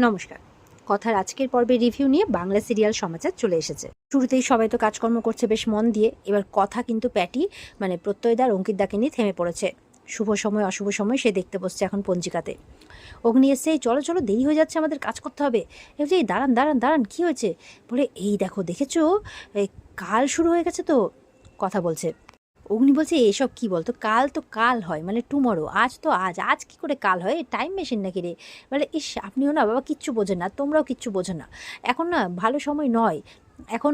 নমস্কার। কথার আজকের পর্বে রিভিউ নিয়ে বাংলা সিরিয়াল সমাচার চলে এসেছে। শুরুতেই সবাই তো কাজকর্ম করছে বেশ মন দিয়ে এবার কথা কিন্তু প্যাটি মানে প্রত্যয়দার অঙ্কিত দাকে নিয়ে থেমে পড়েছে। শুভ সময় অশুভ সময় সে দেখতে বসছে এখন পঞ্জিকাতে। অগ্নি "এই চলো চলো দেরি হয়ে যাচ্ছে আমাদের কাজ করতে হবে। বলছে, "এই দাঁড়ান দাঁড়ান দাঁড়ান কী হয়েছে? বলে এই দেখো দেখেছ? কাল শুরু হয়ে গেছে তো? কথা বলছে। অগ্নি বলছে, এসব কি বলতো? কাল তো কাল হয় মানে টুমরো আজ তো আজ আজ কি করে কাল হয়? টাইম মেশিন নাকি রে? বলে, ইস, আপনিও না, বাবা, কিচ্ছু বোঝেন না, তোমরাও কিচ্ছু বোঝো না। এখন না, ভালো সময় নয়। এখন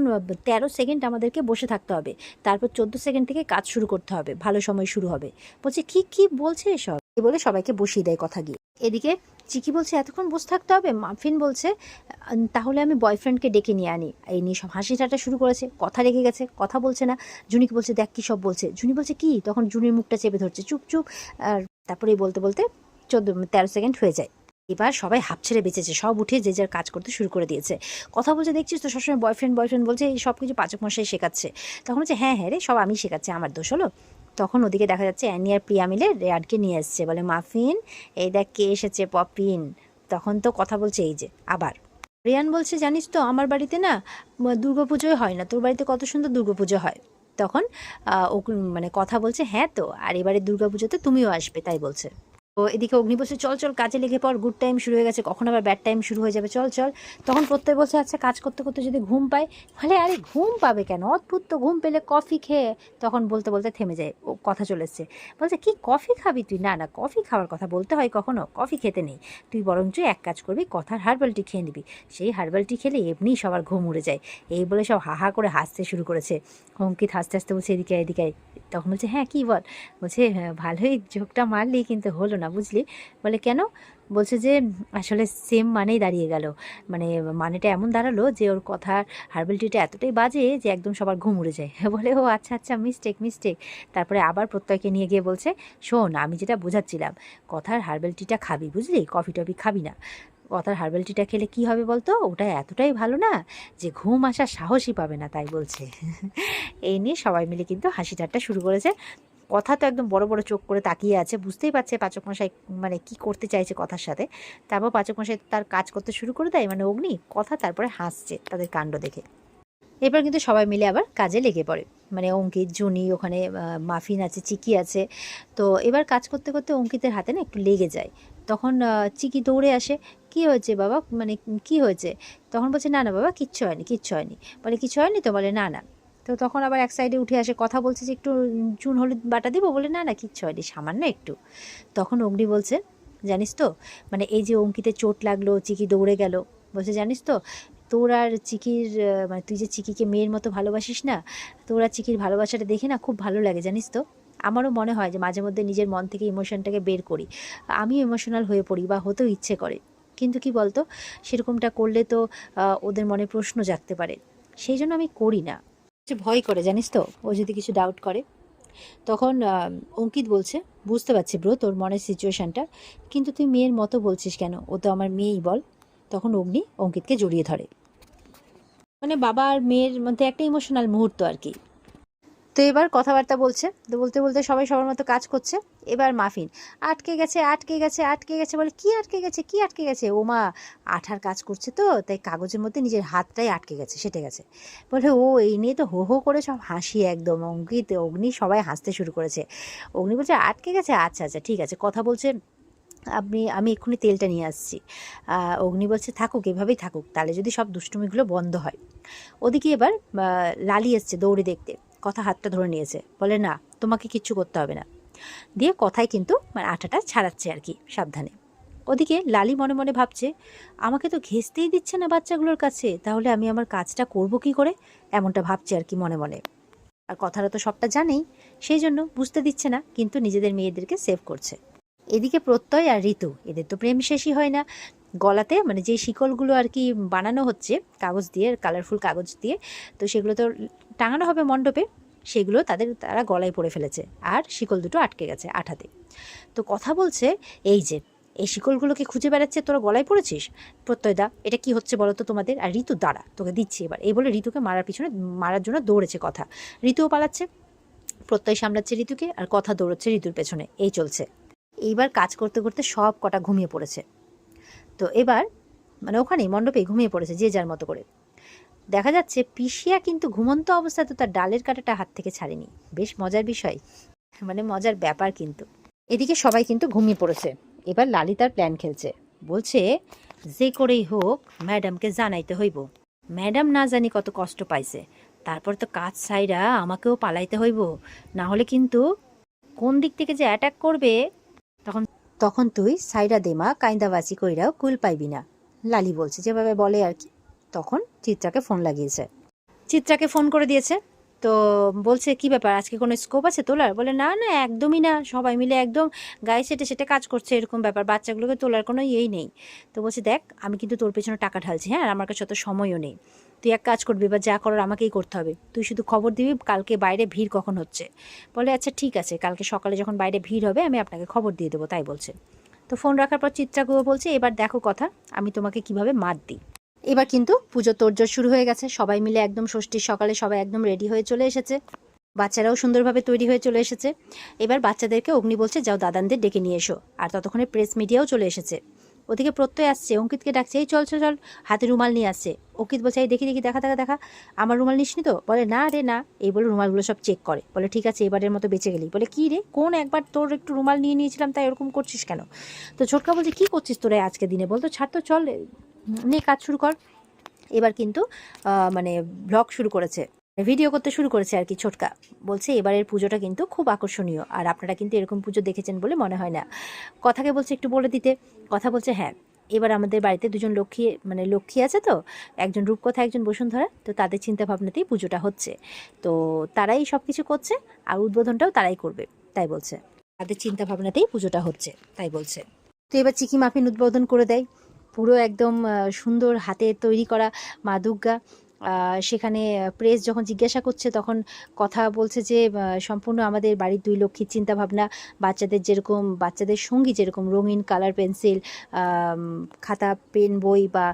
তেরো সেকেন্ড আমাদেরকে বসে থাকতে হবে। তারপর চোদ্দ সেকেন্ড থেকে কাজ শুরু করতে হবে। ভালো সময় শুরু হবে। বলছে, কি কি বলছে এসব? এই বলে সবাইকে বসিয়ে দেয় কথা গিয়ে। এদিকে চিকি বলছে, এতক্ষণ বসে থাকতে হবে? মাফিন বলছে, তাহলে আমি বয়ফ্রেন্ডকে ডেকে নিয়ে আনি। এই নিয়ে সব হাসি ঠাটা শুরু করেছে, কথা রেখে গেছে, কথা বলছে না। জুনিকে বলছে, দেখ কি সব বলছে। জুনি বলছে, কি? তখন জুনির মুখটা চেপে ধরছে, চুপ চুপ। আর তারপরে বলতে বলতে চোদ্দ, তেরো সেকেন্ড হয়ে যায়। এবার সবাই হাফ ছেড়ে বেঁচেছে, সব উঠে যে যার কাজ করতে শুরু করে দিয়েছে। কথা বলছে, দেখছিস তো সবসময় বয়ফ্রেন্ড বয়ফ্রেন্ড বলছে, এই সব কিছু পাচক মশাই শেখাচ্ছে। তখন হচ্ছে হ্যাঁ হ্যাঁ রে, সব আমি শেখাচ্ছি, আমার দোষ হলো? তখন ওদিকে দেখা যাচ্ছে অ্যানি আর প্রিয়া মিলে রেয়াডকে নিয়ে এসছে। বলে, মাফিন, এই দেখ কে এসেছে, পপিন। তখন তো কথা বলছে, এই যে, আবার। রিয়ান বলছে, জানিস তো, আমার বাড়িতে না দুর্গা পুজোই হয় না। তোর বাড়িতে কত সুন্দর দুর্গাপুজো হয়। তখন ও মানে কথা বলছে হ্যাঁ তো, আর এবারে দুর্গা পুজোতে তুমিও আসবে, তাই বলছে। এদিকে অগ্নি বলছে চল চল কাজে লেগে পর গুড টাইম শুরু হয়ে গেছে কখন আবার ব্যাড টাইম শুরু হয়ে যাবে চল চল। তখন প্রত্যেক বলছে আচ্ছা কাজ করতে করতে যদি ঘুম পায় ফলে আরে ঘুম পাবে কেন? অদ্ভুত তো ঘুম পেলে কফি খেয়ে তখন বলতে বলতে থেমে যায় ও কথা চলে বলছে কি কফি খাবি তুই? না না কফি খাওয়ার কথা বলতে হয় কখনো কফি খেতে নেই। তুই বরঞ্চ এক কাজ করবি কথার হার্বালটি খেয়ে নিবি। সেই হার্বালটি খেলে এমনি সবার ঘুম উড়ে যায়। এই বলে সব হাহা করে হাসতে শুরু করেছে। অঙ্কিত হাসতে হাসতে বলছে এদিকে এদিকে তখন বলছে হ্যাঁ কী বল? বলছে "হ্যাঁ, ভালোই ঝোঁকটা মারলি কিন্তু হলো না। বুঝলি? বলে, কেন? বলছে যে, আসলে সেম মানেই দাঁড়িয়ে গেল। মানে মানেটা এমন দাঁড়াল যে, ওর কথার হার্বাল টিটা এতটাই বাজে যে, একদম সবার ঘুম উড়ে যায়। বলে, ও আচ্ছা আচ্ছা মিস্টেক মিস্টেক তারপরে আবার প্রত্যয়কে নিয়ে গিয়ে বলছে, শোন, আমি যেটা বোঝাচ্ছিলাম, কথার হার্বাল টিটা খাবি, বুঝলি? কফি টফি খাবি না। কথার হার্বাল টিটা খেলে কি হবে বলতো? ওটা এতটাই ভালো না যে, ঘুম আসার সাহসই পাবে না, তাই বলছে। এই নিয়ে সবাই মিলে কিন্তু হাসি ঠাট্টা শুরু করেছে। কথা তো একদম বড় বড় চোখ করে তাকিয়ে আছে, বুঝতেই পারছে পাচক মশাই মানে কি করতে চাইছে কথার সাথে। তারপর পাচক মশাই তার কাজ করতে শুরু করে দেয় মানে অগ্নি, কথা তারপরে হাসছে তাদের কাণ্ড দেখে। এবার কিন্তু সবাই মিলে আবার কাজে লেগে পড়ে। মানে অঙ্কিত, জুনি, ওখানে মাফিন আছে, চিকি আছে। তো এবার কাজ করতে করতে অঙ্কিতের হাতে না একটু লেগে যায়। তখন চিকি দৌড়ে আসে, কি হয়েছে বাবা? মানে কি হয়েছে? তখন বলছে, না না বাবা, কিচ্ছু হয়নি কিচ্ছু হয়নি। বলে, কিছু হয়নি? তো বলে, না না। তো তখন আবার এক সাইডে উঠে আসে, কথা বলছে যে একটু চুন হলুদ বাটা দিব? বলে, না না, কিচ্ছু হয়নি, সামান্য একটু। তখন অগ্নি বলছে, জানিস তো মানে এই যে অঙ্কিতে চোট লাগল, চিকি দৌড়ে গেল। বলছে, জানিস তো, তোর আর চিকির মানে তুই যে চিকিকে মেয়ের মতো ভালোবাসিস না, তোর আর চিকির ভালোবাসাটা দেখে না খুব ভালো লাগে, জানিস তো। আমারও মনে হয় যে মাঝে মধ্যে নিজের মন থেকে ইমোশনটাকে বের করি। আমি ইমোশনাল হয়ে পড়ি বা হতেও ইচ্ছে করে। কিন্তু কি বলতো, সেরকমটা করলে তো ওদের মনে প্রশ্ন জাগতে পারে। সেই জন্য আমি করি না। যে ভয় করে, জানিস তো? ও যদি কিছু ডাউট করে। তখন অঙ্কিত বলছে, বুঝতে পারছি ব্রো তোর মনের সিচুয়েশানটা কিন্তু তুই মেয়ের মতো বলছিস কেন? ও তো আমার মেয়েই বল। তখন অগ্নি অঙ্কিতকে জড়িয়ে ধরে। মানে বাবা আর মেয়ের মধ্যে একটা ইমোশনাল মুহূর্ত আর কি। তো এবার কথাবার্তা বলছে। তো বলতে বলতে সবাই সবার মতো কাজ করছে। এবার মাফিন, আটকে গেছে আটকে গেছে আটকে গেছে বলে কি আটকে গেছে, কি আটকে গেছে? ও মা আঠার কাজ করছে তো, তাই কাগজের মধ্যে নিজের হাতটাই আটকে গেছে, সেটে গেছে। বলে ও, এই নিয়ে তো হো হো করে সব হাসি একদম, অঙ্কিত, অগ্নি সবাই হাসতে শুরু করেছে। অগ্নি বলছে, আটকে গেছে? আচ্ছা আচ্ছা ঠিক আছে, কথা বলছে, আপনি, আমি এক্ষুনি তেলটা নিয়ে আসছি। অগ্নি বলছে, থাকুক, এভাবেই থাকুক তাহলে যদি সব দুষ্টুমিগুলো বন্ধ হয়। ওদিকে এবার লালি এসছে দৌড়ে দেখতে। কথা হাতটা ধরে নিয়েছে। বলে, না, তোমাকে কিচ্ছু করতে হবে না। দিয়ে কথায় কিন্তু মানে আঠাটা ছাড়াচ্ছে আর কি, সাবধানে। ওদিকে লালি মনে মনে ভাবছে, আমাকে তো ঘেঁচতেই দিচ্ছে না বাচ্চাগুলোর কাছে, তাহলে আমি আমার কাজটা করব কি করে? এমনটা ভাবছে আর কি মনে মনে। আর কথাটা তো সবটা জানেই, সেই জন্য বুঝতে দিচ্ছে না, কিন্তু নিজেদের মেয়েদেরকে সেভ করছে। এদিকে প্রত্যয় আর ঋতু, এদের তো প্রেম শেষই হয় না। গলাতে মানে যে শিকলগুলো আর কি বানানো হচ্ছে, কাগজ দিয়ে কালারফুল কাগজ দিয়ে, তো সেগুলো তো টাঙানো হবে মণ্ডপে, সেগুলো তাদের, তারা গলায় পড়ে ফেলেছে। আর শিকল দুটো আটকে গেছে আঠাতে। তো কথা বলছে, এই যে, এই শিকলগুলোকে খুঁজে বেড়াচ্ছে? তোরা গলায় পড়েছিস? প্রত্যয় দা, এটা কি হচ্ছে বলো তো তোমাদের? আর ঋতু, দাঁড়া, তোকে দিচ্ছি এবার। এই বলে ঋতুকে মারার পিছনে, মারার জন্য দৌড়েছে কথা। ঋতুও পালাচ্ছে। প্রত্যয় সামলাচ্ছে ঋতুকে, আর কথা দৌড়চ্ছে ঋতুর পেছনে। এই চলছে। এইবার কাজ করতে করতে সব কটা ঘুমিয়ে পড়েছে। তো এবার মানে ওখানেই মণ্ডপে ঘুমিয়ে পড়েছে যে যার মতো করে। দেখা যাচ্ছে পিসিয়া কিন্তু ঘুমন্ত অবস্থায় তো তার ডালের কাটাটা হাত থেকে ছাড়েনি। বেশ মজার বিষয়। মানে মজার ব্যাপার কিন্তু। এদিকে সবাই কিন্তু ঘুমিয়ে পড়েছে। এবার লালি তার প্ল্যান খেলছে। বলছে, যে করেই হোক ম্যাডামকে জানাইতে হইব। ম্যাডাম না জানি কত কষ্ট পাইছে। তারপর তো কাজ সাইরা আমাকেও পালাইতে হইব। না হলে কিন্তু কোন দিক থেকে যে অ্যাটাক করবে তখন তুই সাইরা দেমা কাইন্দাবাজি কইরাও কুল পাইবি না। লালি বলছে, যেভাবে বলে আর কি। তখন চিত্রাকে ফোন লাগিয়েছে। চিত্রাকে ফোন করে দিয়েছে। তো বলছে, কি ব্যাপার, আজকে কোনো স্কোপ আছে তোলার? বলে, না না, একদমই না। সবাই মিলে একদম গায়ে সেটে সেটে কাজ করছে এরকম ব্যাপার। বাচ্চাগুলোকে তোলার কোনো ইয়েই নেই। তো বলছে, দেখ, আমি কিন্তু তোর পেছনে টাকা ঢালছি হ্যাঁ আর আমার কাছে অত সময়ও নেই। তুই এক কাজ করবি বা যা করার আমাকেই করতে হবে। তুই শুধু খবর দিবি, কালকে বাইরে ভিড় কখন হচ্ছে? বলে আচ্ছা ঠিক আছে, কালকে সকালে যখন বাইরে ভিড় হবে, আমি আপনাকে খবর দিয়ে দেবো। তাই বলছে। তো ফোন রাখার পর চিত্রাগুলো বলছে, এবার দেখো কথা, আমি তোমাকে কীভাবে মাত দিই। এবার কিন্তু পুজো তোড়জোড় শুরু হয়ে গেছে। সবাই মিলে একদম ষষ্ঠীর সকালে সবাই একদম রেডি হয়ে চলে এসেছে। বাচ্চারাও সুন্দরভাবে তৈরি হয়ে চলে এসেছে। এবার বাচ্চাদেরকে অগ্নি বলছে, যাও দাদানদের ডেকে নিয়ে এসো। আর ততক্ষণে প্রেস মিডিয়াও চলে এসেছে। ওদিকে প্রত্যয় আসছে, অঙ্কিতকে ডাকছে, এই চল চল চল। হাতে রুমাল নিয়ে আসছে। অঙ্কিত বলছে, এই দেখি দেখি, দেখা দেখা দেখা। আমার রুমাল নিসনি তো? বলে, না রে, না। এই বলে রুমালগুলো সব চেক করে। বলে, ঠিক আছে, এবারের মতো বেঁচে গেলি। বলে, কি রে? কোন একবার তোর একটু রুমাল নিয়ে নিয়েছিলাম, তাই এরকম করছিস কেন? তো ছোটকা বলছে, কি করছিস তোরা আজকে দিনে? বলতো, ছাড় তো, চল, নে কাজ শুরু কর। এবার কিন্তু মানে ব্লগ শুরু করেছে। ভিডিও করতে শুরু করেছে আর কি ছোটকা। বলছে, এবারের পুজোটা কিন্তু খুব আকর্ষণীয়। আর আপনারা কিন্তু এরকম পুজো দেখেছেন বলে মনে হয় না। কথাকে বলছে, একটু বলে দিতে। কথা বলছে হ্যাঁ এবার আমাদের বাড়িতে দুজন লক্ষ্মী মানে লক্ষ্মী আছে তো, একজন রূপকথা, একজন বসুন্ধরা, তো তাদের চিন্তা ভাবনাতেই পুজোটা হচ্ছে। তো তারাই সব কিছু করছে আর উদ্বোধনটাও তারাই করবে। তাই বলছে। তাদের চিন্তা ভাবনাতেই পুজোটা হচ্ছে, তাই বলছে। তো এবার চিকি মাফিন উদ্বোধন করে দেয়। পুরো একদম সুন্দর হাতে তৈরি করা মা দুর্গা। সেখানে প্রেস যখন জিজ্ঞাসা করছে, তখন কথা বলছে যে সম্পূর্ণ আমাদের বাড়ির দুই লক্ষ্মীর চিন্তাভাবনা। বাচ্চাদের যেরকম, বাচ্চাদের সঙ্গী যেরকম, রঙিন কালার পেন্সিল খাতা পেন বই বা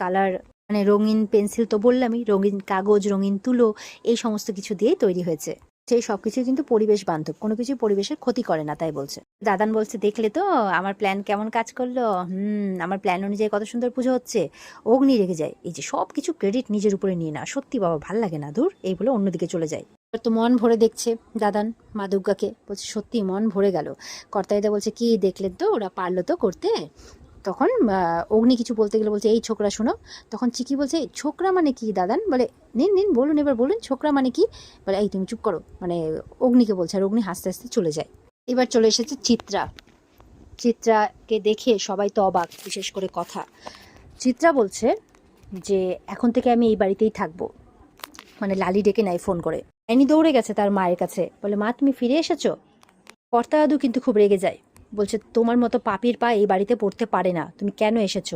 কালার মানে রঙিন পেন্সিল তো বললামই, রঙিন কাগজ, রঙিন তুলো, এই সমস্ত কিছু দিয়েই তৈরি হয়েছে। সেই সব কিছু কিন্তু পরিবেশ বান্ধব, কোনো কিছু পরিবেশের ক্ষতি করে না, তাই বলছে। দাদান বলছে, দেখলে তো, আমার প্ল্যান কেমন কাজ করল? হুম, আমার প্ল্যান অনুযায়ী কত সুন্দর পুজো হচ্ছে। অগ্নি রেখে যায়। এই যে সব কিছু ক্রেডিট নিজের উপরে নিয়ে না সত্যি বাবা, ভালো লাগে না দূর এই বলে অন্যদিকে চলে যায়। তো মন ভরে দেখছে দাদান, মা দুর্গাকে। বলছে, সত্যি মন ভরে গেল। কর্তাইদা বলছে, কি দেখলেন তো ওরা পারল তো করতে? তখন অগ্নি কিছু বলতে গেলে বলছে, এই ছোকরা শোনো। তখন চিকি বলছে, "এই ছোকরা মানে কি, দাদান? বলে, নিন নিন, বলুন, এবার বলুন, ছোকরা মানে কি? বলে, এই তুমি চুপ করো। মানে অগ্নিকে বলছে, আর অগ্নি হাসতে হাসতে চলে যায়। এবার চলে এসেছে চিত্রা। চিত্রাকে দেখে সবাই তো অবাক, বিশেষ করে কথা। চিত্রা বলছে যে, এখন থেকে আমি এই বাড়িতেই থাকব। মানে লালি ডেকে নাই ফোন করে। আইনি দৌড়ে গেছে তার মায়ের কাছে। বলে, মা, তুমি ফিরে এসেছ? কর্তা দাদু কিন্তু খুব রেগে যায়। বলছে, তোমার মতো পাপির পা এই বাড়িতে পড়তে পারে না। তুমি কেন এসেছ?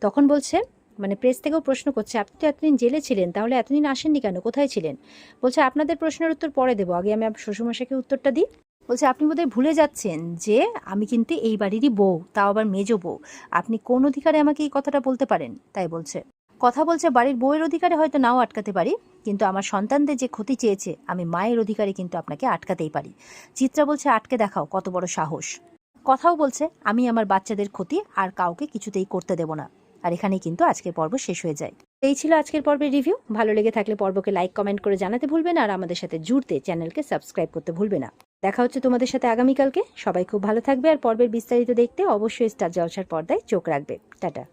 তখন বলছে মানে প্রেস থেকেও প্রশ্ন করছে, আপনি তো এতদিন জেলে ছিলেন, তাহলে এতদিন আসেননি কেন? কোথায় ছিলেন? বলছে, আপনাদের প্রশ্নের উত্তর পরে দেবো। আগে আমি শ্বশুরমশাইকে উত্তরটা দিই। বলছে, আপনি বোধহয় ভুলে যাচ্ছেন যে আমি কিন্তু এই বাড়িরই বউ, তাও আবার মেজো বউ। আপনি কোন অধিকারে আমাকে এই কথাটা বলতে পারেন? তাই বলছে। কথা বলছে, বাড়ির বউয়ের অধিকারে হয়তো নাও আটকাতে পারি, কিন্তু আমার সন্তানদের যে ক্ষতি চেয়েছে, আমি মায়ের অধিকারে কিন্তু আপনাকে আটকাতেই পারি। চিত্রা বলছে, আটকে দেখাও, কত বড় সাহস। কথাও বলছে, আমি আমার বাচ্চাদের ক্ষতি আর কাউকে কিছুতেই করতে দেব না। আর এখানেই কিন্তু আজকের পর্ব শেষ হয়ে যায়। এই ছিল আজকের পর্বের রিভিউ। ভালো লেগে থাকলে পর্বকে লাইক, কমেন্ট করে জানাতে ভুলবে না, আর আমাদের সাথে জুড়তে চ্যানেলকে সাবস্ক্রাইব করতে ভুলবে না। দেখা হচ্ছে তোমাদের সাথে আগামীকালকে। সবাই খুব ভালো থাকবে, আর পর্বের বিস্তারিত দেখতে অবশ্যই স্টার জলসার পর্দায় চোখ রাখবে। টাটা।